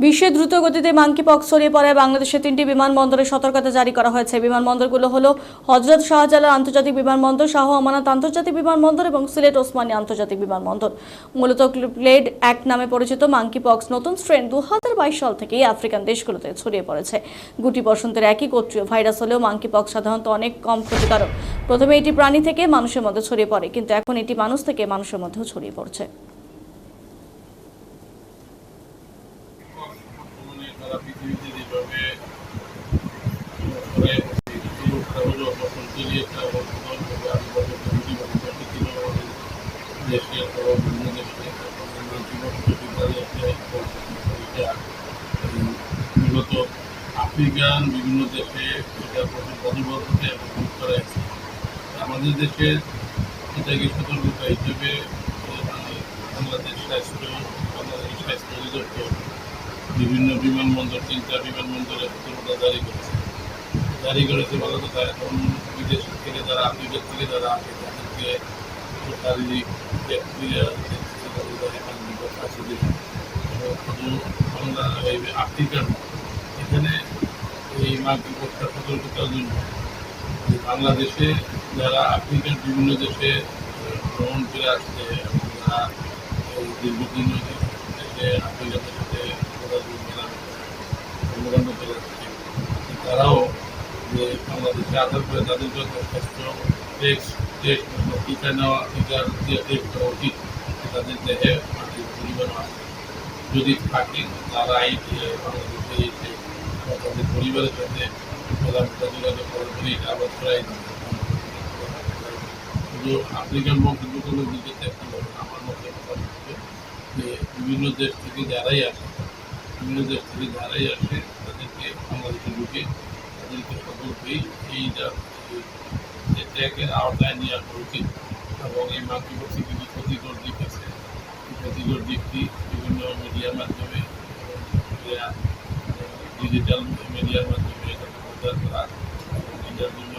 বিশ্বে দ্রুত গতিতে মাঙ্কি পক্স ছড়িয়ে পড়ায় বাংলাদেশে তিনটি বিমানবন্দরে সতর্কতা জারি করা হয়েছে। বিমানবন্দরগুলো হলো হজরত শাহজালাল আন্তর্জাতিক বিমানবন্দর, শাহ আমানত আন্তর্জাতিক বিমানবন্দর এবং সিলেট ওসমানী আন্তর্জাতিক বিমানবন্দর। মূলত প্লেড এক নামে পরিচিত মাঙ্কি পক্স নতুন স্ট্রেন দু হাজার বাইশ সাল থেকেই আফ্রিকান দেশগুলোতে ছড়িয়ে পড়েছে। গুটি বসন্তের একই গোত্রীয় ভাইরাস হলেও মাঙ্কি পক্স সাধারণত অনেক কম ক্ষতিকারক। প্রথমে এটি প্রাণী থেকে মানুষের মধ্যে ছড়িয়ে পড়ে, কিন্তু এখন এটি মানুষ থেকে মানুষের মধ্যেও ছড়িয়ে পড়ছে। হলো দেশে বিভিন্ন দেশে আফ্রিকান বিভিন্ন দেশে এটা করা। হয়েছে আমাদের দেশে এটাকে সতর্কতা হিসেবে বাংলাদেশ স্বাস্থ্য বাংলাদেশ স্বাস্থ্য অধিদপ্তর বিভিন্ন বিমানবন্দর, তিনটা বিমানবন্দরে সতর্কতা জারি করেছে। জারি করেছে বলা কথা এখন বিদেশ থেকে যারা আফ্রিকার থেকে যারা আসে এখানে এই বাংলাদেশে যারা আফ্রিকার বিভিন্ন দেশে ভ্রমণ করে আসছে, এবং দীর্ঘদিন দেশে আফ্রিকাদের সাথে তারাও বাংলাদেশে আসার পরে তাদের যত টেস্ট টেস্ট টিকা নেওয়া টিকার যে টেস্ট করা উচিত তাদের দেহে মাটির পরিমাণ আছে। যদি থাকে তারাই যে বাংলাদেশে এসে তাদের পরিবারের সাথে মেলামেশা যোগাযোগ এটা আবার প্রায় শুধু আফ্রিকান দিকে দেখতে হবে আমার মতে যে বিভিন্ন দেশ থেকে যারাই আসে, বিভিন্ন দেশ থেকে যারাই আসে, তাদেরকে বাংলাদেশে ঢুকে তাদেরকে সকলকেই এই ট্র্যাকের আওতায় নিয়ে আসা উচিত এবং এই মাতৃভাষী কিছু ক্ষতিকর দিক আছে ক্ষতিকর দিকটি বিভিন্ন মিডিয়ার মাধ্যমে ডিজিটাল মিডিয়ার মাধ্যমে এটা প্রচার করা এটার জন্য